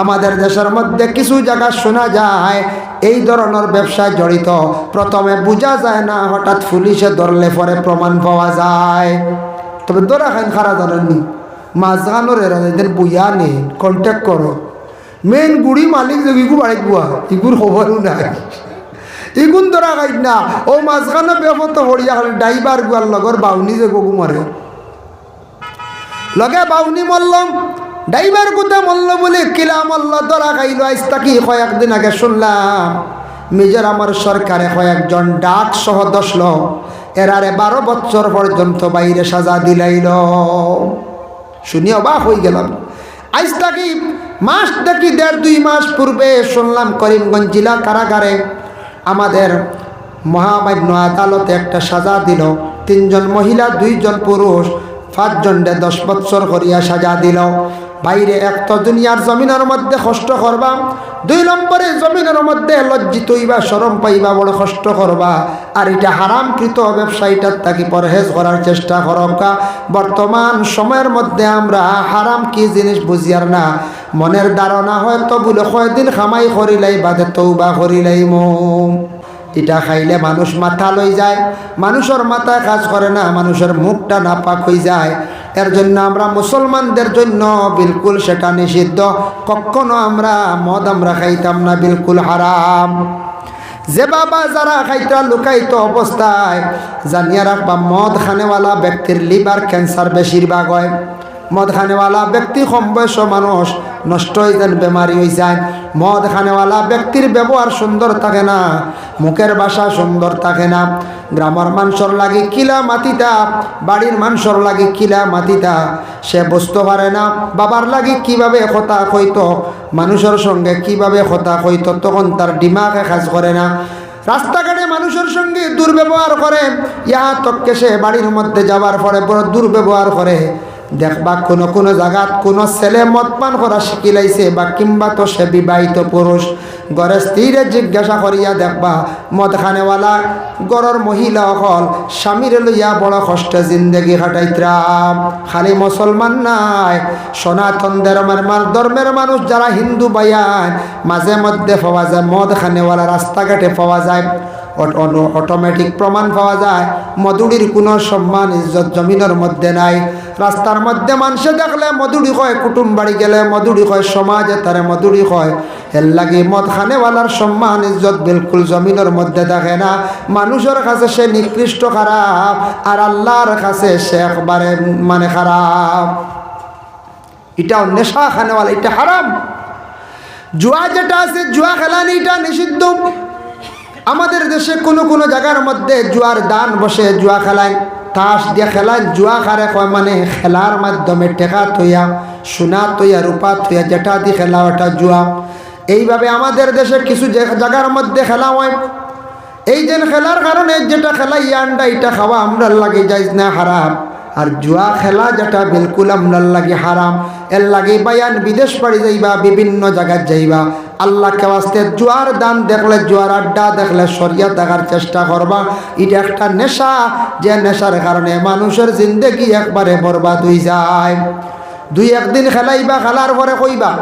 আমাদের দেশের মধ্যে কিছু জায়গা শোনা যায়, এই ধরনের ব্যবসায় জড়িত। প্রথমে বোঝা যায় না, হঠাৎ পুলিশে ধরলে পরে প্রমাণ পাওয়া যায়। তবে ধরা খান খারা ধরেননি। মাঝখানোর এরা এদের বুয়া নেই কন্ট্যাক্ট করো। মেন গুড়ি মালিক যে ইগু বাড়িত বুয়া, ইগুর খবরও নাই। ইগুন ধরা খাই না। ও মাঝখানে বেপত হরিয়া খালি ড্রাইভার গুয়ার লগর বাউনি যে গগু লগে বাউনি মল্লম ড্রাইভার কোথা মল্ল বলে কিলা মল্ল খাইল আইস তাকি কয়েকদিন আগে শুনলাম মিজোরামের সরকারে কয়েকজন ডাক সহ দশল, এরারে বারো বছর পর্যন্ত বাইরে সাজা দিলাইল। শুনি অবাক হয়ে গেলাম। আইস তাকি মাস দেখি দেড় দুই মাস পূর্বে শুনলাম করিমগঞ্জ জেলা কারাগারে আমাদের মহামান্য আদালতে একটা সাজা দিল। তিনজন মহিলা, দুইজন পুরুষ পাঁচজনরে দশ বৎসর করিয়া সাজা দিল। বাইরে এক তো দুনিয়ার জমিনের মধ্যে কষ্ট করবা, দুই নম্বরে জমিনের মধ্যে লজ্জিত হইবা সরম পাইবা, বড় কষ্ট করবা। আর এটা হারামকৃত ব্যবসায়ীটার তাকে পরহেজ করার চেষ্টা করবা বর্তমান সময়ের মধ্যে আমরা হারাম কি জিনিস বুঝিয়ার না। মনের ধারণা হয়তো বলে কয়দিন খামাই করিলাই বাদে তৌবা করিলাই মো। এটা খাইলে মানুষ মাথা লই যায়। মানুষের মাথায় কাজ করে না, মানুষের মুখটা নাপাক হয়ে যায়। এর জন্য আমরা মুসলমানদের জন্য বিলকুল সেটা নিষিদ্ধ। কখনো আমরা মদ আমরা খাইতাম না, বিলকুল হারাম। যে বাবা যারা খাইতা লুকাইত অবস্থায়, জানিয়া রাখবা, মদ খানেওয়ালা ব্যক্তির লিভার ক্যান্সার বেশিরভাগ হয়। মদ খানেওয়ালা ব্যক্তি কম মানুষ নষ্ট হয়ে যান বেমারি হয়ে যায়। মদ খানেওয়ালা ব্যক্তির ব্যবহার সুন্দর থাকে না, মুখের ভাষা সুন্দর থাকে না। গ্রামের মানুষের লাগে কিলা মাতিতা বাড়ির মানুষের লাগে কিলা মাতিতা সে বুঝতে পারে না। বাবার লাগে কীভাবে কথা কইত, মানুষের সঙ্গে কীভাবে কথা কইত, তখন তার ডিমাকে কাজ করে না। রাস্তাঘাটে মানুষের সঙ্গে দুর্ব্যবহার করে, ইহা তককে সে বাড়ির মধ্যে যাওয়ার পরে বড় দুর্ব্যবহার করে। দেখবা কোনো কোনো জায়গাত কোনো ছেলে মদ পান করা শিখিলাইছে বা কিংবা তো সে বিবাহিত পুরুষ ঘরে স্ত্রীরে জিজ্ঞাসা করিয়া দেখবা মদ খানেওয়ালা গড়র মহিলা অকল স্বামীরে লইয়া বড় কষ্টে জিন্দগি কাটাইত্রাম খালি মুসলমান নাই, সনাতন ধর্মের মান ধর্মের মানুষ যারা হিন্দু বায়ান মাঝে মধ্যে পাওয়া যায় মদ খানেওয়ালা রাস্তাঘাটে পাওয়া যায়। অটোমেটিক প্রমাণ পাওয়া যায়। মধুরির কোনো সম্মান ইজ্জত জমিনের মধ্যে নাই। রাস্তার মধ্যে মানুষে দেখলে মধুরি কয় কুটুম বাড়ি গেলে মধুরি কয় সমাজে তারে মধুরি কয় এর লাগে মদ খানেওয়ালার সম্মান ইজ্জত বিলকুল জমিনের মধ্যে দেখে না। মানুষের কাছে সে নিকৃষ্ট খারাপ, আর আল্লাহর কাছে সে একবারে মানে খারাপ। এটাও নেশা খানেওয়ালা, এটা হারাম। জুয়া যেটা আছে, জুয়া খেলানি, এটা নিষিদ্ধ। আমাদের দেশে কোনো কোনো জায়গার মধ্যে জুয়ার দান বসে, জুয়া খেলায়, তাস দিয়ে খেলায়, জুয়া খারে কয় মানে খেলার মাধ্যমে টেকা থইয়া, সোনা থইয়া, রূপা থইয়া, যেটা দিয়ে খেলা ওটা জুয়া। এইভাবে আমাদের দেশে কিছু জায়গার মধ্যে খেলা হয়। এই যে খেলার কারণে যেটা খেলা ইয়ান্ডা এটা খাওয়া আমরা লাগে যাই না, হারাম। আর জুয়া খেলা যেটা বিলকুল আমরার লাগে হারাম। এর লাগে বায়ান বিদেশ পাড়ি যাইবা, বিভিন্ন জায়গায় যাইবা। আল্লাহকে আসতে জুয়ার দান দেখলে জুয়ার আড্ডা, দেখলে সরিয়া দেখার চেষ্টা করবা। এটা একটা নেশা, যে নেশার কারণে মানুষের জিন্দগি একবারে বরবাদ হয়ে যায়। দুই একদিন খেলাইবা, খেলার পরে কইবা,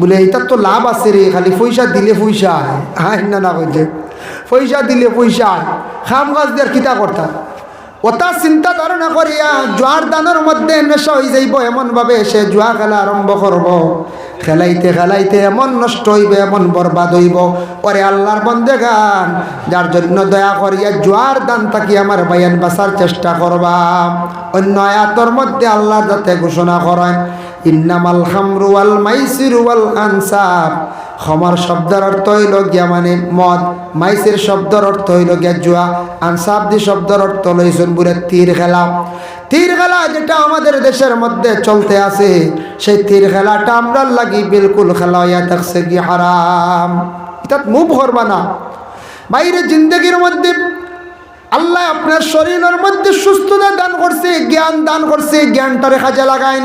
বলে, এইটার তো লাভ আছে রে, খালি পয়সা দিলে পয়সা হ্যাঁ না না, কইছে, পয়সা দিলে পয়সা খাম গাছ দিয়ে কিতা করতাম ওটা চিন্তা ধারণা করিয়া জোয়ার দানের মধ্যে নেশা হয়ে যাইব, এমনভাবে সে জুয়া খেলা আরম্ভ করব। খেলাইতে খেলাইতে এমন নষ্ট হইবে এমন বরবাদ হইব। ওরে আল্লাহর বন্দে গান যার জন্য দয়া করিয়া জোয়ার দান থাকি আমার বায়ান বাসার চেষ্টা করবা। অন্য আয়াতর মধ্যে আল্লাহ যাতে ঘোষণা করেন ইন্নামাল খামরু ওয়াল মাইসিরু ওয়াল আনসাব খমর শব্দের অর্থ হইল গিয়া মানে মদ। মাইসির শব্দের অর্থ হইল গিয়া জুয়া। আনসাবদি শব্দের অর্থ লইছেন বুড়ে তীর খেলা। তীর খেলা যেটা আমাদের দেশের মধ্যে চলতে আছে, সেই তীর খেলাটা আমরা লাগি বিলকুল খেলা হইয়া থাকছে কি হারাম। এটা মুভ করবা না। বাইরে জিন্দগির মধ্যে আল্লাহ আপনার শরীরের মধ্যে সুস্থতা দান করছে, জ্ঞান দান করছে, জ্ঞানটারে কাজে লাগাইন।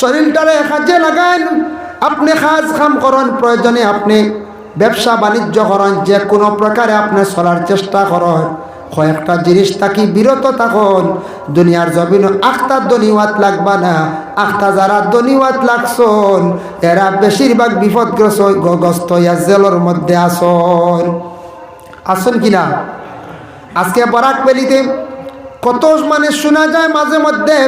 শরীরটারে কাজে লাগাইন। আপনি কাজ কাম করেন প্রয়োজনে আপনি ব্যবসা বাণিজ্য করেন, যে কোনো প্রকারে আপনি চলার চেষ্টা করেন। কয়েকটা জিনিস থাকি, বিরত থাকুন। দুনিয়ার জমিন আখতার দনিওয়াত লাগবা না। আখতা যারা দনিওয়াত লাগছন, এরা বেশিরভাগ বিপদগ্রস্ত গ্রস্ত ইয়া জেলের মধ্যে আসন। আসন কিনা আজকে বরাক বেলিতে কত মানে শোনা যায় মাঝে মধ্যে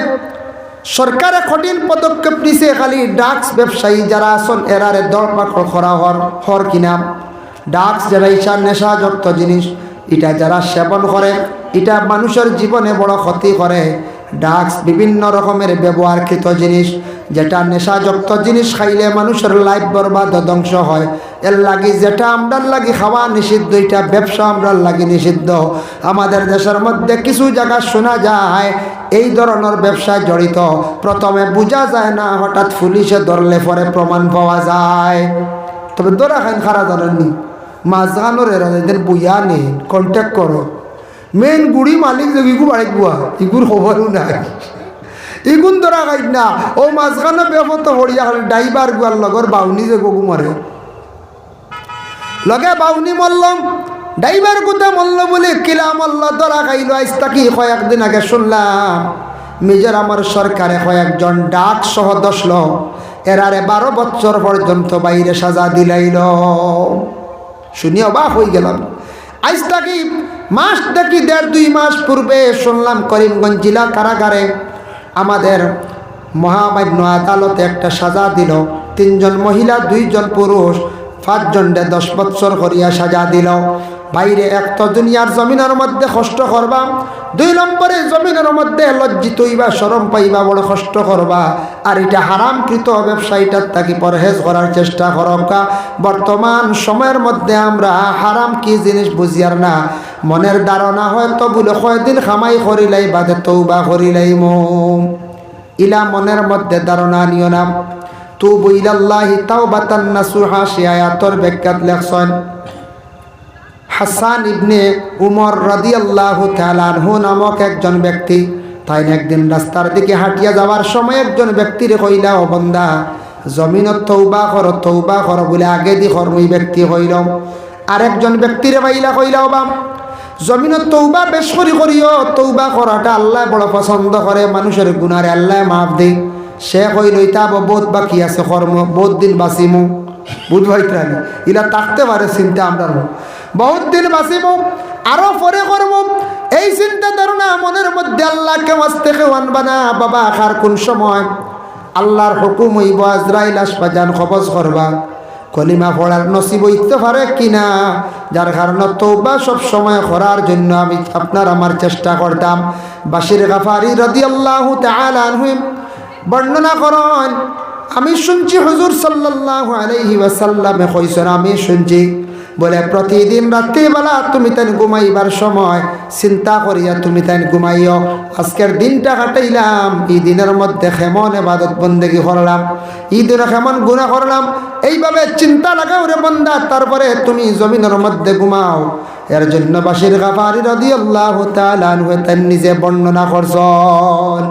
সরকারে কঠিন পদক্ষেপ নিছে, খালি ডাক্স ব্যবসায়ী যারা আসন এরারে দরপাকড় করা হর হর কিনা। ডাক্স যারা ইচ্ছা নেশাযুক্ত জিনিস, এটা যারা সেবন করে, এটা মানুষের জীবনে বড় ক্ষতি করে। ডাক্স বিভিন্ন রকমের ব্যবহারকৃত জিনিস যেটা নেশাযুক্ত জিনিস খাইলে মানুষের লাইফ বরবাদ ধ্বংস হয়। এর লাগি যেটা আমরার লাগি খাওয়া নিষিদ্ধ, এটা ব্যবসা আমরার লাগি নিষিদ্ধ। আমাদের দেশের মধ্যে কিছু জায়গা শোনা যায়, এই ধরনের ব্যবসায় জড়িত। প্রথমে বোঝা যায় না, হঠাৎ পুলিশে ধরলে পরে প্রমাণ পাওয়া যায়। তবে দরা খান খারা ধরেননি মাঝখানোর এরা এদের বইয়া নেই কন্ট্যাক্ট করো। মেন গুড়ি মালিক যে ইগু বাড়ি গুয়া, ইগুর খবরও নাই। ইগুন ধরা খাই না। ও মাঝখানে বেপত হরিয়া খালি ড্রাইভার গুয়ার লগর বাউনি যে গগু মরে। লগে বাউনি মল্লম ড্রাইভার কোথা মল্ল বলে কিলা মল্ল ধরা খাইল আইস তাকি কয়েকদিন আগে শুনলাম মিজোরামের সরকারে কয়েকজন ডাক সহ দশল, এরারে বারো বছর পর্যন্ত বাইরে সাজা দিলাইল। শুনি অবাক হয়ে গেলাম। আজ থাকি মাস থাকি দেড় দুই মাস পূর্বে শুনলাম করিমগঞ্জ জেলা কারাগারে আমাদের মহামান্য আদালতে একটা সাজা দিল। তিনজন মহিলা, দুইজন পুরুষ পাঁচজনরে দশ বৎসর করিয়া সাজা দিল। বাইরে এক তো দুনিয়ার জমিনের মধ্যে কষ্ট করবা, দুই নম্বরে জমিনের মধ্যে লজ্জিত হইবা সরম পাইবা, বড় কষ্ট করবা। আর এটা হারামকৃত ব্যবসায়ীটার তাকে পরহেজ করার চেষ্টা করবা বর্তমান সময়ের মধ্যে আমরা হারাম কি জিনিস বুঝিয়ার না। মনের ধারণা হয়তো বলে কয়দিন খামাই করিলাই বাদে তৌবা করিলাই মো ইলা মনের মধ্যে ধারণা নিও না। তু বইলাল্লাহি তাও বাতান্না সুহা সে আয়াতর ব্যাখ্যাত লেখছেন। হাসান ইবনে উমর রাদি আল্লাহ তালানহু নামক একজন ব্যক্তি, তাই একদিন রাস্তার দিকে হাঁটিয়া যাওয়ার সময় একজন ব্যক্তির কইলা, ও বন্দা, জমিনত তৌবা কর তৌবা কর বলে আগে দি কর, ওই ব্যক্তি হইল আরেকজন ব্যক্তির বাইলা কইলা বা জমিনত তৌবা বেশ করি করিও তৌবা করাটা আল্লাহ বড় পছন্দ করে, মানুষের গুণারে আল্লাহ মাফ দেয় সে কইল, ইতা বোধ বাকি আছে, কর্ম, বহুত দিন বাঁচিমু। বুধ ভাইত্রানি ইলা থাকতে পারে চিন্তা আমরা বহুত দিন বাঁচিব আরও পরে করব এই চিন্তা ধারণা মনের মধ্যে আল্লাহকে মাস্তে খেওয়ান বানা বাবা আখার কোন সময়? আল্লাহর হুকুম হইব, আজরাইল আসবা যান খবজ করবা। কলিমা পড়ার নসিব হইতে পারে কিনা? যার কারণে তৌবা সব সময় করার জন্য আমি আপনার আমার চেষ্টা করতাম। বাসির গাফারি রদি আল্লাহ তালানহিম বর্ণনা করেন আমি শুনছি হুজুর সাল্লাহ আলহি ওয়াসাল্লামে কইছেন, আমি শুনছি। বলে, প্রতিদিন রাত্রিবেলা তুমি তাই ঘুমাইবার সময় চিন্তা করিয়া তুমি তাই ঘুমাইও। আজকের দিনটা কাটাইলাম, এই দিনের মধ্যে কেমন এবাদত বন্দেগি করলাম, এই দিনে কেমন গুণা করলাম, এইভাবে চিন্তা লাগাও রে বন্দা, তারপরে তুমি জমিনের মধ্যে ঘুমাও। এর জন্য বাসির গাফারি রদি আল্লাহ তালান নিজে বর্ণনা করছেন।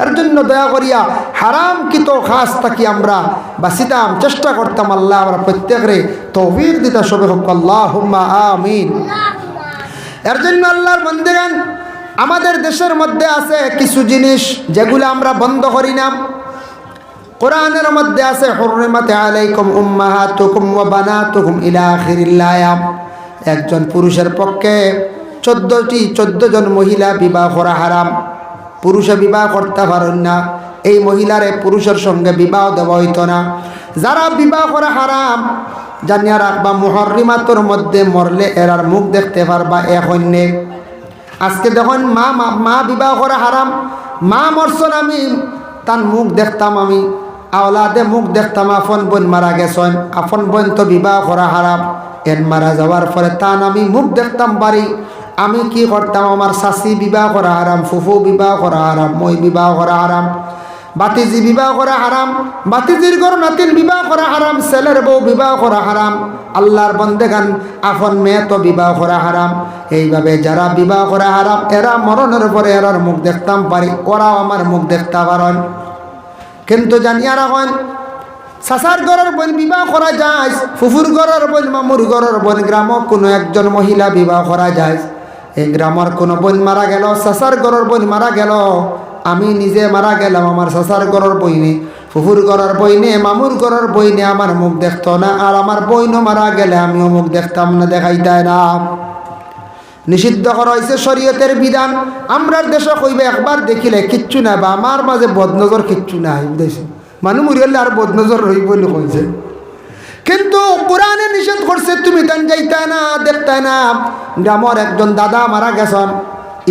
এর জন্য দয়া করিয়া হারাম কিত খাস থাকি আমরা বাঁচিতাম চেষ্টা করতাম আল্লাহ আমরা প্রত্যেকরে তৌফিক দিতা সবে হোক। আল্লাহ আমিন। এর জন্য আল্লাহর বন্দেগান, আমাদের দেশের মধ্যে আছে কিছু জিনিস যেগুলো আমরা বন্ধ করি না। কোরআনের মধ্যে আছে হরমাতে আলাইকুম উম্মাহাতুকুম ওয়া বানাতুকুম ইলা আখিরিল্লায়াম একজন পুরুষের পক্ষে চোদ্দটি, চোদ্দ জন মহিলা বিবাহ করা হারাম। পুরুষে বিবাহ করতে পারেন না। এই মহিলারে পুরুষের সঙ্গে বিবাহ দেওয়া হইতো না। যারা বিবাহ করা হারাম, জানিয়া রাখবা মোহরিমাতর মধ্যে মরলে এরার মুখ দেখতে পারবা এক অন্যে আজকে দেখুন, মা মা বিবাহ করা হারাম, মা মরছন আমি, তার মুখ দেখতাম আমি, আওলাদে মুখ দেখতাম আফন বোন মারা গেছেন আফন বোন তো বিবাহ করা হারাম এর মারা যাওয়ার পরে তান আমি মুখ দেখতাম বাড়ি আমি কি করতাম আমার শাশি বিবাহ করা হারাম ফুফু বিবাহ করা হারাম মই বিবাহ করা হারাম বাতিজি বিবাহ করা হারাম বাতিজির ঘর নাতির বিবাহ করা হারাম ছেলের বউ বিবাহ করা হারাম আল্লাহর বন্দেগান আফন মেয়ে তো বিবাহ করা হারাম এইভাবে যারা বিবাহ করা হারাম এরা মরণের পরে এরার মুখ দেখতাম পারি ওরাও আমার মুখ দেখতে পারেন কিন্তু জানিয়া রাখেন সাসার ঘরের বোন বিবাহ করা যায় ফুফুর ঘরের বোন মামুর ঘরের বোন গ্রামক কোনো একজন মহিলা বিবাহ করা যায় এই গ্রামের কোনো বোন মারা গেল, চাচার গড়ের বোন মারা গেল। আমি নিজে মারা গেলাম, আমার চাচার গড়ের বইনে ফুফুর গড়ের বইনে মামুর গড়ের বইনে আমার মুখ দেখত না, আর আমার বইনও মারা গেলে আমিও মুখ দেখতাম না দেখাইতাই না। নিষিদ্ধ করা হয়েছে শরীয়তের বিধান। আমরার দেশে কইবে, একবার দেখিলে কিচ্ছু নাই বা আমার মাঝে বদনজর কিচ্ছু নাই, বুঝেছি? মানুষ মরিয়ালে আর বদনজর রইব কইছে। কিন্তু কোরআনে নিষেধ করছে, তুমি তান যাইতাই না দেখতাই না। গ্রামের একজন দাদা মারা গেছেন।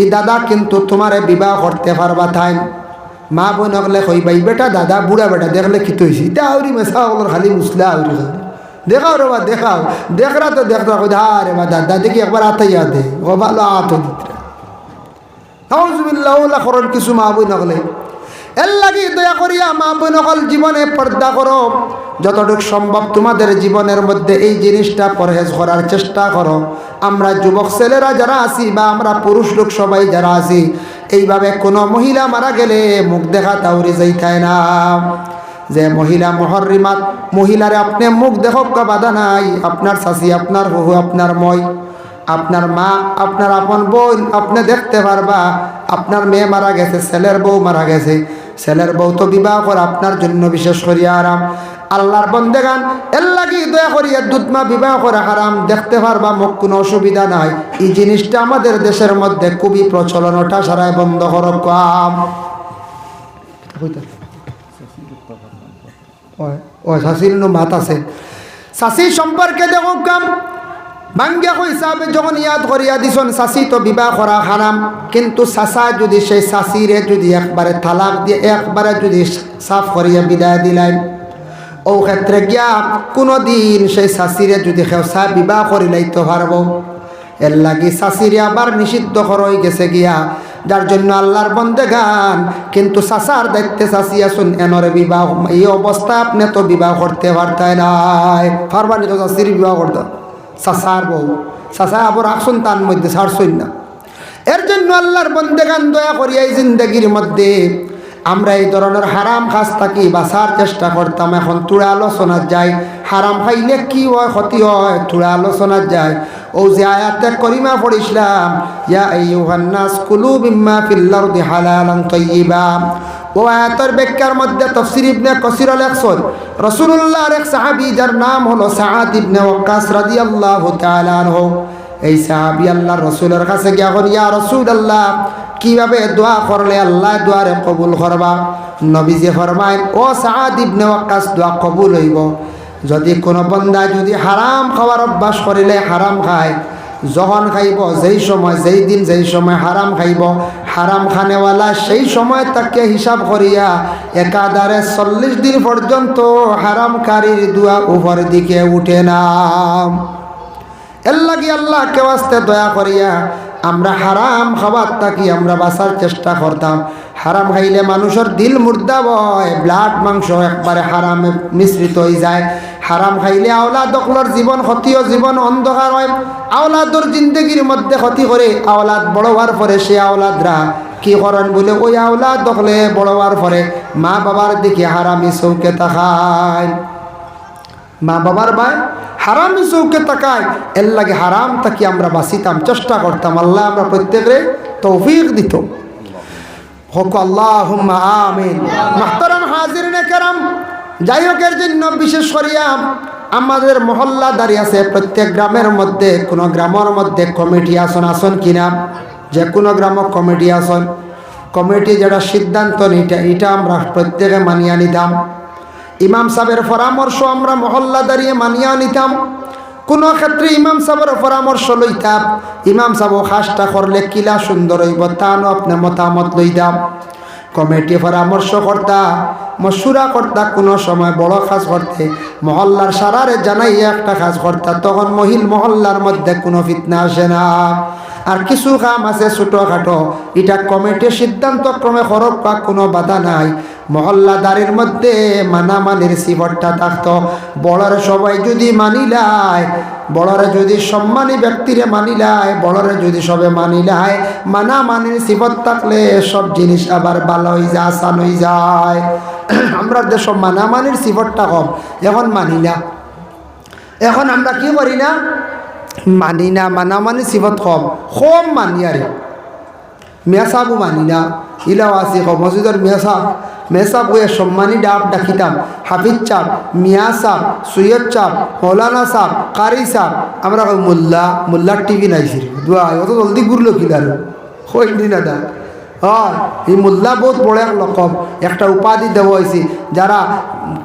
এই দাদা কিন্তু তোমারে বিবাহ করতে পারবা তাই। মা বোন হলে কইবাই বেটা দাদা, বুড়া বেটা, দেখলে কি তৈছি? তা আউরি মেসা ওগুলোর খালি মুসলা আউরি খালি। দেখাও রে বা দেখাও। দেখরা তো দেখরা রে বা দাদা, দেখি একবার আতে ও ভালো আত দিতে হাউজবিল্লাহ খরণ কিছু মা বই নকলে এর লাগি দয়া করিয়া মা বই নকল জীবনে পর্দা করো। যতটুকু সম্ভব তোমাদের জীবনের মধ্যে এই জিনিসটা পরহেজ করার চেষ্টা করো। আমরা যুবক ছেলেরা যারা আছি বা আমরা পুরুষ লোক সবাই যারা আছি, এইভাবে কোনো মহিলা মারা গেলে মুখ দেখা তাউরি যাইতায় না। যে মহিলা মহরিমাত মহিলারে আপনি মুখ দেখক বাধা নাই, আপনার শাশি, আপনার হহু আপনার মই, আপনার মা, আপনার আপন বোন আপনি দেখতে পারবা, আপনার মেয়ে মারা গেছে, ছেলের বউ মারা গেছে। ছেলের বউ তো বিবাহ করা, আপনার জন্য বিশেষ করিয়া আরাম। আল্লাহর বন্দেগান, এর লাগি দয়া করিয়া দুধমা বিবাহ করা হারাম, দেখতে পারবা মুখ কোনো অসুবিধা নাই। এই জিনিসটা আমাদের দেশের মধ্যে খুবই প্রচলন, ওটা সারাই বন্ধ করব কাম। ও শাশির নো মাত আছে। শাশি সম্পর্কে দেখো কাম বাঙ্গা হিসাবে যখন ইয়াদ করিয়া দিছন শাশি তো বিবাহ করা হারাম, কিন্তু শাশা যদি সেই শাশিরে যদি একবারে তালাক দিয়ে, একবারে যদি সাফ করিয়া বিদায় দিলেন ও ক্ষেত্রে গিয়া কোনো দিন সেই শাশিরে যদি খেসা বিবাহ করিলাইতে পারব। এর লাগি শাশিরে আবার নিষিদ্ধ করই গেছে গিয়া, যার জন্য আল্লাহর বন্দে গান কিন্তু চাষার দায়িত্বে চাষি আসুন এনরে বিবাহ, এই অবস্থা আপনি তো বিবাহ করতে পারতাই নাই। পারবানি তো চাষির বিবাহ করতে চাষার বউ চাষা আবার আসুন তার মধ্যে ছাড়ছই না। এর জন্য আল্লাহর বন্দে গান দয়া করি এই জিন্দগির মধ্যে আমরা এই ধরনের হারাম কাজ থাকি, বাঁচার চেষ্টা করতাম। এখন তুড়া আলোচনা যাই। হারাম খাইলে কি হয়, ক্ষতি হয়? তুড়া আলোচনা যায় ও যে আয়াতে করিমা পড়িছিলাম, ইয়া আইয়ুহান্নাস কুলু বিম্মা ফিল আরদি হালালান ও আয়াতের ব্যাখ্যার মধ্যে তফসির ইবনে কসির লেখছেন রাসূলুল্লাহর এক সাহাবী যার নাম হলো সাআদ ইবনে ওয়াক্কাস রাদিয়াল্লাহু তাআলা আনহু। এই সাহাবী আল্লাহ রসুলের কাছে গিয়া কর ইয়া রসুল আল্লাহ কীভাবে দোয়া করলে আল্লাহ দোয়ারে কবুল করবা? নবীজি ফরমায় ও সাহাদ ইবনে ওয়াক্কাস, দোয়া কবুল হইব। যদি কোনো বন্দা যদি হারাম খাওয়ার অভ্যাস করিলে হারাম খায়, যখন খাইব, যেই সময়, যেই দিন, যেই সময় হারাম খাইব, হারাম খানেওয়ালা সেই সময় তাকে হিসাব করিয়া একাধারে চল্লিশ দিন পর্যন্ত হারামকারীর দোয়া উপর দিকে উঠে না এর আল্লাহ কেউ আসতে দয়া করিয়া আমরা হারাম খাবার থাকি, আমরা বাঁচার চেষ্টা করতাম। হারাম খাইলে মানুষের দিল মুর্দা বয়, ব্লাড মাংস একবারে হারামে মিশ্রিত হয়ে যায়। হারাম খাইলে আওলা দখলর জীবন ক্ষতিও জীবন অন্ধকার হয়। আওলাদর জিন্দগির মধ্যে ক্ষতি করে আওলাদ বড় হওয়ার পরে সে আওলাদরা কি করেন বলে, ওই আওলাদ দখলে বড় হওয়ার পরে মা বাবার দিকে হারামি চৌকে তাকায়। মা বাবার ভাই হারাম চৌকে তাকায়, এর লাগে হারাম তাকে আমরা বাঁচিতাম? চেষ্টা করতাম। আল্লাহ আমরা প্রত্যেকে তৌফিক দিত। হোক আল্লাহ কেরাম যাই হোক এর জন্য বিশেষ করিয়া আমাদের মহল্লা দাঁড়িয়ে আছে। প্রত্যেক গ্রামের মধ্যে, কোনো গ্রামের মধ্যে কমিটি আসন আসন কিনা? যে কোনো গ্রাম কমিটি আসন। কমিটি যেটা সিদ্ধান্ত নিটা এটা আমরা প্রত্যেকে মানিয়ে নিতাম। ইমাম সাহেবের পরামর্শ আমরা মহল্লা দাঁড়িয়ে মানিয়া নিতাম। কোনো ক্ষেত্রে ইমাম সাহেবের পরামর্শ লইতাম ইমাম সাহেব খাসটা করলে কিলা সুন্দর হইব তানো আপনি মতামত লইতাম কমিটি পরামর্শ কর্তা, মশুরা কর্তা কোনো সময় বড় কাজ করতে, মহল্লার সারারে জানাই একটা কাজ কর্তা, তখন মহিল মহল্লার মধ্যে কোনো ফিতনা আসে না। আর কিছু কাম আছে ছোটোখাটো। এটা কমিটির সিদ্ধান্ত ক্রমে খরব বা কোনো বাধা নাই। মহল্লাদারের মধ্যে মানামানির শিবরটা থাকতো। বড়রে সবাই যদি মানিলায়, বড়রে যদি সম্মানী ব্যক্তিরে মানিলায়, বড়রে যদি সবে মানিলায়, মানামানির শিবর থাকলে সব জিনিস আবার ভালো হয়ে যায় আসান হয়ে যায়। আমরা দেশ মানামানির শিবরটা কম, এখন মানি না। এখন আমরা কি করি না? মানি না, মানা মানে সিফত কম কম মানি আরে মেসাবু মানি না, ইলাও আছে কম। মসজিদের মেসাব মেসাব হয়ে সম্মানী ডাব ডাকিতাম হাফিজ চাপ মিয়া সাহ সৈয়দ চাপ মৌলানা সাহ কারি সাহ আমরা মোল্লা মোল্লার টিভি নাইছি দোয়া অত জলদি ঘুরলো কিলার হইনি না দা হয়। এই মোল্লা বহুত বড় এক লকব একটা উপাধি দেওয়া হয়েছে। যারা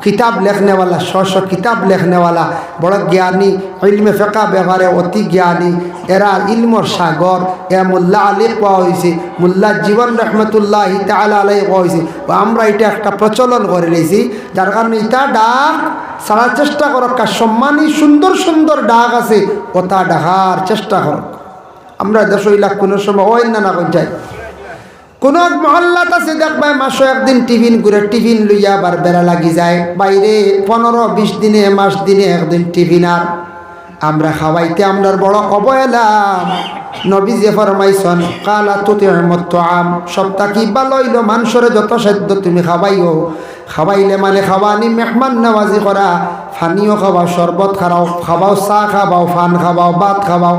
কিতাব লেখনেওয়ালা শ শ কিতাব লেখনেওয়ালা, বড় জ্ঞানী, ইলমে ফেকা ব্যবহারে অতি জ্ঞানী, এরা ইলমর সাগর এ মোল্লা আলী পাওয়া হয়েছে। মোল্লা জীবন রহমতুল্লাহ তালা আলাই পাওয়া হয়েছে। আমরা এটা একটা প্রচলন করে নিয়েছি। যার কারণে ইটা ডাক, সারা চেষ্টা করক, কার সম্মানী সুন্দর সুন্দর ডাক আছে ওটা ডাকার চেষ্টা করক। আমরা দেশ ইলাক কোনো সময় ওই না না কোন এক মহল্লাত আছে দেখবাই মাসে একদিন টিফিন ঘুরে টিফিন লইয়া আবার বেড়া লাগি যায়। বাইরে পনেরো, বিশ দিনে, মাস দিনে একদিন টিফিন আর। আমরা খাওয়াইতে আমরার বড় অবহেলা নবী যে ফরমাইছন, কালা তুতে মত আম সপ্তাহ কি বা লইল মানুষরে যত সাধ্য তুমি খাওয়াইও। খাওয়াইলে মানে খাওয়ানি মেহমান নামাজি করা। ফানিও খাওয়াও, শরবত খাওয়াও খাওয়াও চা খাওয়াও, ফান খাওয়াও, ভাত খাওয়াও।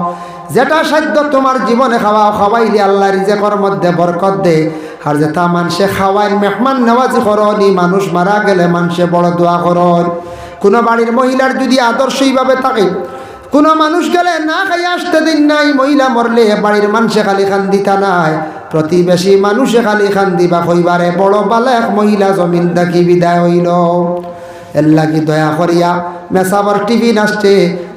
যেটা সাধ্য তোমার জীবনে খাওয়াও খাওয়াইলে আল্লাহ রিজেকর মধ্যে বরকত দে। আর যেটা মানুষে খাওয়াই মেহমান নেওয়াজি করনি, মানুষ মারা গেলে মানুষে বড় দোয়া করন। কোনো বাড়ির মহিলার যদি আদর্শইভাবে থাকে, কোনো মানুষ গেলে না খাই আসতে দিন নাই, মহিলা মরলে বাড়ির মানুষে খালি খান দিতা নাই। প্রতিবেশী মানুষে খালি খান দিবা কইবারে বড় বালা এক মহিলা জমিন দেখি বিদায় হইল। এর লাগি দয়া করিয়া, মেসাবার টিভি নাচছে,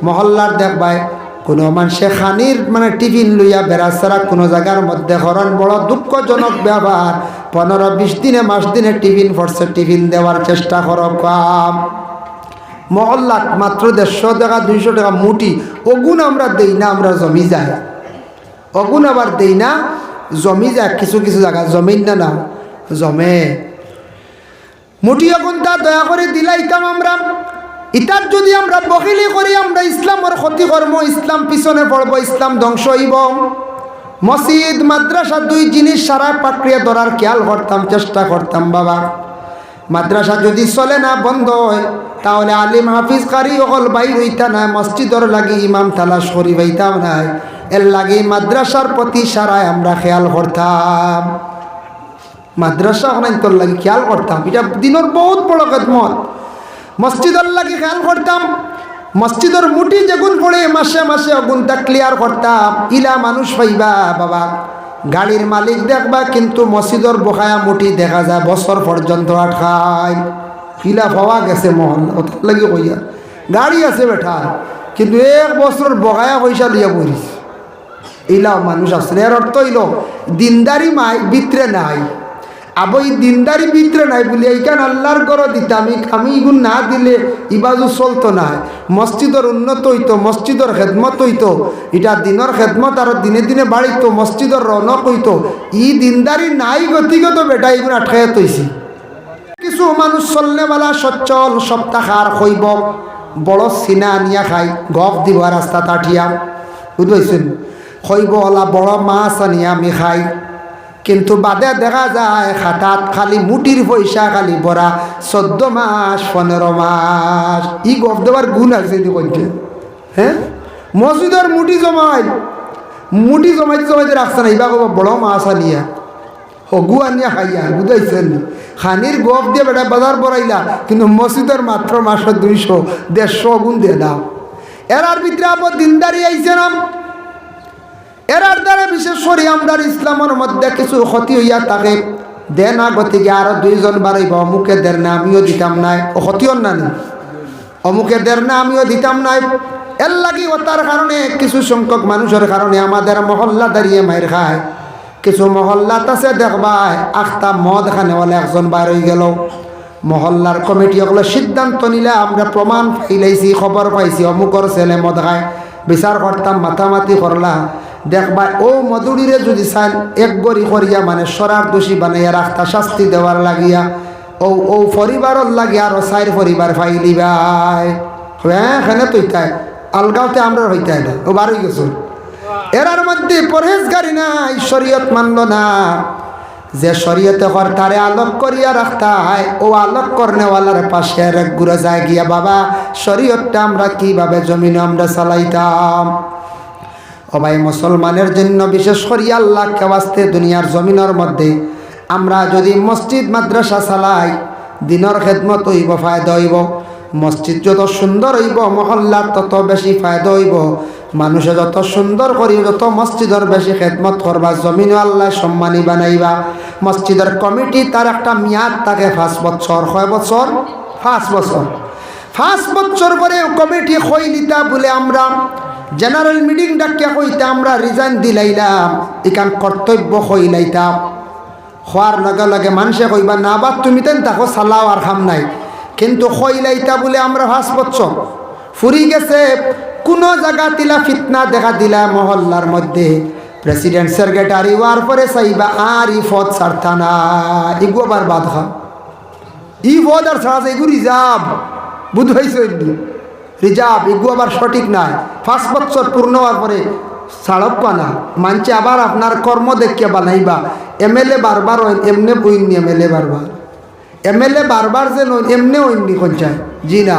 মহল্লার দেখবায় কোনো মানুষে খানির মানে টিফিন লইয়া বেড়াছাড়া কোনো জায়গার মধ্যে হরণ বড় দুঃখজনক ব্যবহার। পনেরো বিশ দিনে, মাস দিনে টিফিন ফরছে টিফিন দেওয়ার চেষ্টা করো কাম। মহল্লাত মাত্র দেড়শো টাকা, দুইশো টাকা মুটি অগুণ আমরা দেই না, আমরা জমি যায় অগুণ আবার দেই না, জমি যায় কিছু কিছু জায়গা জমিন না না। জমে। মুটি অগুণ তা দয়া করে দিলাইতাম আমরা? ইতার যদি আমরা বকিলি করি, আমরা ইসলামের ক্ষতি কর্ম ইসলাম পিছনে পড়ব, ইসলাম ধ্বংস হইব। মসজিদ, মাদ্রাসা দুই জিনিস সারা প্রক্রিয়া ধরার খেয়াল করতাম, চেষ্টা করতাম, বাবা। মাদ্রাসা যদি চলে না, বন্ধ হয়, তাহলে আলিম হাফিজ কারি অকল বাইর হইতা নাই, মসজিদর লাগি ইমাম তালাশ করি হইতাম নাই। এর লাগি মাদ্রাসার প্রতি সারায় আমরা খেয়াল করতাম। মাদ্রাসা অনেক তোর লাগি খেয়াল করতাম। এটা দিনের বহুত বড় খেদমত। মসজিদর লাগি খেয়াল করতাম। মসজিদর মুটি যেগুন পড়ে, মাসে মাসে অগুনটা ক্লিয়ার করতাম। ইলা মানুষ পাইবা বাবা। গাড়ির মালিক দেখবা, কিন্তু মসজিদর বকায়া মুটি দেখা যায়, বছর পর্যন্ত আটকায়। ইলা পাওয়া গেছে মহল ওটার লাগি কইয়া। গাড়ি আছে বেঠা কিন্তু এক বছর বগায়া পয়সা লিয়া পড়িস ইলাও মানুষ আছে, এর অর্থ হইল, দিনদারি মাই বিত্রে নাই। আবো এই দিনদারি ভিতরে নাই বলি এইখান আল্লাহর গড় দিতে আমি ইগুন না দিলে ইবাজু চলতো না। মসজিদর উন্নত হইতো, মসজিদর খেদমত হইতো, এটা দিনের খেদমত আর দিনে দিনে বাড়িতো, মসজিদর রনক হইতো। ই দিনদারি নাই গতিগত বেটা এগুলো আটকাই তৈছি কিছু মানুষ চলনেওয়ালা সচ্ছল সপ্তাহ আর হইব বড় চিনা আনিয়া খাই গফ দিব রাস্তা তাঠিয়া বুঝতেছেন হইব ওলা বড় মাছ আনিয়া আমি খাই। কিন্তু বাদে দেখা যায় খাতাত খালি মুটির পয়সা, খালি ভরা চোদ্দ মাস, পনেরো মাস। ই গফ দেওয়ার গুণ আছে হ্যাঁ মসজিদের মুটি জমাই মুটি জমাইতে জমাইতে রাখছে না, ইবা কব বড় মাছ আনিয়া। হগু আনিয়া খাইয়া বুঝাইছেন খানির গপ দিয়ে বেটা বাজার বড়াইলা, কিন্তু মসজিদের মাত্র মাসের দুইশো, দেড়শো গুণ দিয়ে দাও। এরার ভিতরে আবার দিনদারি আইছে না। এরার দ্বারা বিশেষ করে আমরা ইসলামের মধ্যে কিছু ক্ষতি হইয়া থাকে। দে না গতিকে আরও দুইজন বাড়াইব। অমুকে দের না, আমিও দিতাম নাই। ক্ষতিও না অমুকে দের না, আমিও দিতাম নাই। এর লাগি ও তার কারণে, কিছু সংখ্যক মানুষের কারণে আমাদের মহল্লা দাঁড়িয়ে মায়ের খায়। কিছু মহল্লাত আছে দেখবাই, আখতা মদ খানেওয়ালা একজন বার হয়ে গেল। মহল্লার কমিটি ওগুলো সিদ্ধান্ত নিলে আমরা প্রমাণ পাইলাইছি খবর পাইছি অমুকর ছেলে মদ খায়। বিচার করতাম মাথামাতি করলাম দেখবা ও মধুরীরে যদি চান, এক গড়ি করিয়া মানে সরার দোষী বানাইয়া রাখতা, শাস্তি দেওয়ার লাগিয়া, ও ও পরিবারর লাগিয়া আরও চার পরিবার ফাইলি ভাই। হ্যাঁ এখানে তো ইতাই আলগাওতে আমরা হইতাই না, ও বারোই গেছো। এরার মধ্যে পরহেজগারি নাই, শরীয়ত মানল না। যে শরীয়তে কর তারে আলোক করিয়া রাখতা হয় ও আলোক করনেওয়ালার পাশে এক ঘুরে যায় গিয়া বাবা, শরীয়তটা আমরা কীভাবে জমিনে আমরা চালাইতাম। ভাই মুসলমানের জন্য, বিশেষ করি আল্লাহ কেওয়াস্তে দুনিয়ার জমিনের মধ্যে, আমরা যদি মসজিদ, মাদ্রাসা চালাই, দিনের খেদমত হইব, ফায়দা হইব। মসজিদ যত সুন্দর হইব মহল্লার তত বেশি ফায়দা হইব। মানুষে যত সুন্দর করি যত মসজিদের বেশি খেদমত করবা, জমিনও আল্লাহ সম্মানী বানাইবা। মসজিদের কমিটি তার একটা মেয়াদ থাকে, পাঁচ বছর। কয় বছর? পাঁচ বছর। পাঁচ বছর করে কমিটি খৈলিতা বলে আমরা জেনারেল মিটিং ডাকিয়া কইতে আমরা রিজাইন দিলাইলাম। ইকান কর্তব্য হইলাইতাম হওয়ার লগে লগে মানুষে কইবা, না বা তুমি তেন তাকো চালাও আর খাম নাই। কিন্তু হইলাইতা বলে আমরা পাঁচ বছর ফুরি গেছে, কোনো জায়গা তিলা ফিতনা দেখা দিলা মহল্লার মধ্যে। প্রেসিডেন্ট সেক্রেটারি হওয়ার পরে চাইবা, আর ই ফদ সারতা না ইগো আবার বাদ খাম ই পদ আর ছাড়া এগু বুধ হয়েছে রিজার্ভ, এগু আবার সঠিক নাই। পাঁচ বছর পূর্ণ হওয়ার পরে ছাড়ক না মানছে আবার আপনার কর্ম দেখিয়ে বানাইবা। এম এল এ বারবার হইন, এমনি বইনি এম এল এ বারবার। এম এল এ বারবার যে নইন এমনি হইনি পঞ্চায়েত। জি না।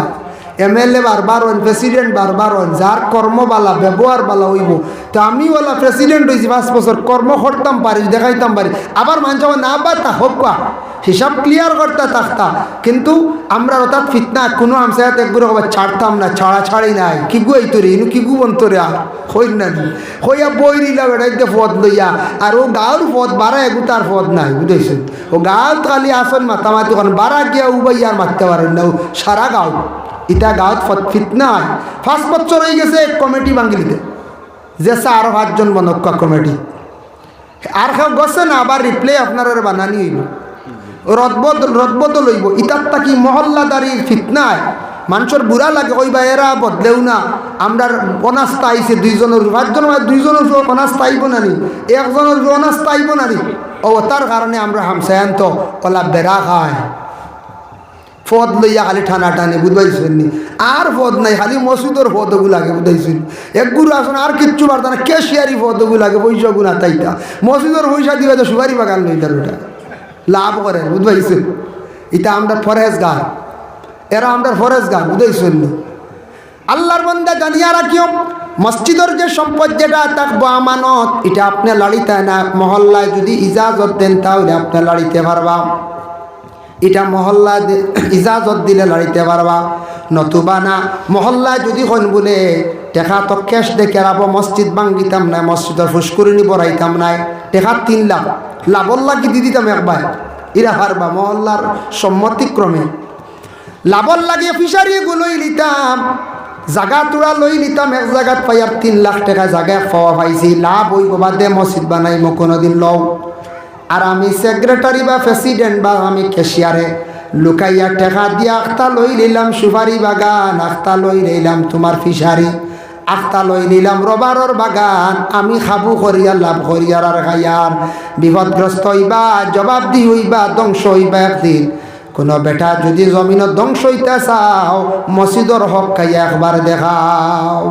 এম এল এ বারবার হইন, প্রেসিডেন্ট বারবার হইন, যার কর্ম বালা ব্যবহার বালা হইব। তো আমি ওলা প্রেসিডেন্ট হয়েছি পাঁচ বছর কর্ম করতাম পারি, দেখাইতাম পারি। আবার মানছে না বা তা হোক হিসাব ক্লিয়ার করতে থাকতা কিন্তু আমরা অর্থাৎ ফিতনা কোনো আমসায়াত একগুলো ছাড়তাম না ছাড়া ছাড়ি নাই। কি গু এই তোরে ইনু কি গু বন্তরে আর? হই না হইয়া বই নিলা বেড়াইতে পদ লইয়া। আর ও গাঁর পদ বারা এগু তার পদ নাই, বুঝেছেন? ও গাঁত খালি আসন মাতামাতি করেন বারা গিয়া উবাই আর মারতে পারেন না। সারা গাঁও, ইটা গাঁত ফিতনা পাঁচ বছর হয়ে গেছে কমিটি বাঙ্গিলিতে যে চার পাঁচজন বনক্কা কমিটি। আর কেউ গছে না, আবার রিপ্লে আপনার বানানি হইব রদবদল রদবদল হইব ইতার তাকি মহল্লাদারির ফিতনায়? মানুষের বুড়া লাগে কইবা এরা বদলেও না। আমরা অনাস্থা আইছে, দুইজনের, পাঁচজন দুইজনের অনাস্থা আইব না নি। একজনের অনাস্থা আইব না নি। ও, তার কারণে আমরা হামসায়ান্ত ওলা বেড়া খায় ফদ লইয়া খালি ঠানা টানে বুঝবাইছেন নি? আর ফদ নাই, খালি মসজিদর ফদগু লাগে, বুঝাইছেন এক গুরু আসুন, আর কিচ্ছু পারত না। কেশিয়ারি ফদগু লাগে, পয়সা গুণা তাইটা মসজিদর পয়সা দিবে তো সুপারি বাগান লইতার ওটা। লাভ করে বুঝবাইছেন এটা আমরা ফরেজ গান এরা আমরা ফরেজ গান বুঝাইছেন আল্লাহর বন্দা জানিয়া রাখিও, মসজিদের যে সম্পদ যেটা থাকব আমানত, এটা আপনি লাড়িতে না, মহল্লায় যদি ইজাজত দেন, তাহলে আপনি লাড়িতে পারবা। এটা মহল্লা ইজাজত দিলে লড়িতে পারবা। নতুবা না মহল্লা যদি হন বলে, টেকা তো কেশ দেখে রাব মসজিদ ভাঙ্গিতাম না মসজিদের ফুসকুরিনি বড়াইতাম নাই, টেকা তিন লাখ। লাভর লাগি দি দিতাম একবার ইরা পারবা মহল্লার সম্মতিক্রমে। লাভর লাগিয়ে ফিসারি গুলোই নিতাম জাগা তোরা লই নিতাম এক জায়গাত পাই আর তিন লাখ টাকা জায়গায় খাওয়া পাইছি। লাভ হইব বাদে মসজিদ বানাই মো কোনোদিন লও। আর আমি সেক্রেটারি বা প্রেসিডেন্ট বা আমি কেশিয়ারে লুকাইয়া টেকা দিয়ে আখতা লই নিলাম সুপারি বাগান, আখতা লই নিলাম তোমার ফিসারি আখতা লই নিলাম রবারর বাগান। আমি খাবু করিয়া লাভ করিয়ার আর খাইয়ার বিপদগ্রস্ত হইবা, জবাব দি হইবা, ধ্বংস হইবা একদিন। কোনো বেটা যদি জমিনত ধ্বংস হইতে চাও মসজিদর হক খাইয়া একবার দেখাও।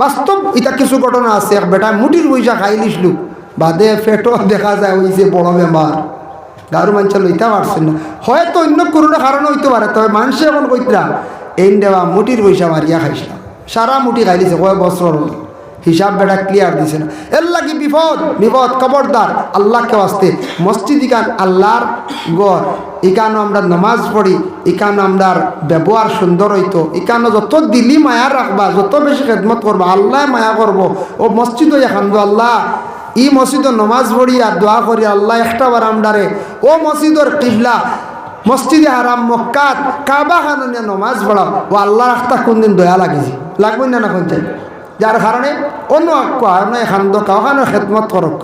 বাস্তব এটা কিছু ঘটনা আছে। এক বেটা মুটির পয়সা খাই লিসলু বাদে ফেটো দেখা যায় ওই যে বড় বেমার। গারু মানুষের লইতে পারছেন না। হয়তো অন্য কোনো কারণ হইতে পারে, তবে মানুষে এখন কইতরা, এই দেওয়া মুটির পয়সা মারিয়া খাইছিলাম সারা মুটি খাইলিছে কয় বছর হিসাব বেটা ক্লিয়ার দিছে না। এর লাগি বিপদ বিপদ, খবরদার, আল্লাহকে আসতে মসজিদ ইকান আল্লাহর গড় ইকানো আমরা নমাজ পড়ি ইকানো আমরা ব্যবহার সুন্দর হইতো। ইকানো যত দিলি মায়া রাখবা, যত বেশি খেদমত করবা, আল্লাহ মায়া করব। ও মসজিদ এখান আল্লাহ ই মসজিদর নমাজ পড়িয়া দোয়া করি আল্লাহ একটা বার আমদারে ও মসজিদর কিবলা মসজিদে হারাম মক্কাত কাবা হানিয়া নমাজ পড়াও ও আল্লাহ রাখতা কোনদিন দয়া লাগিছে? লাগবেন না না কোন যার কারণে অন্য কারণে এখান কাহানো খেদমত করক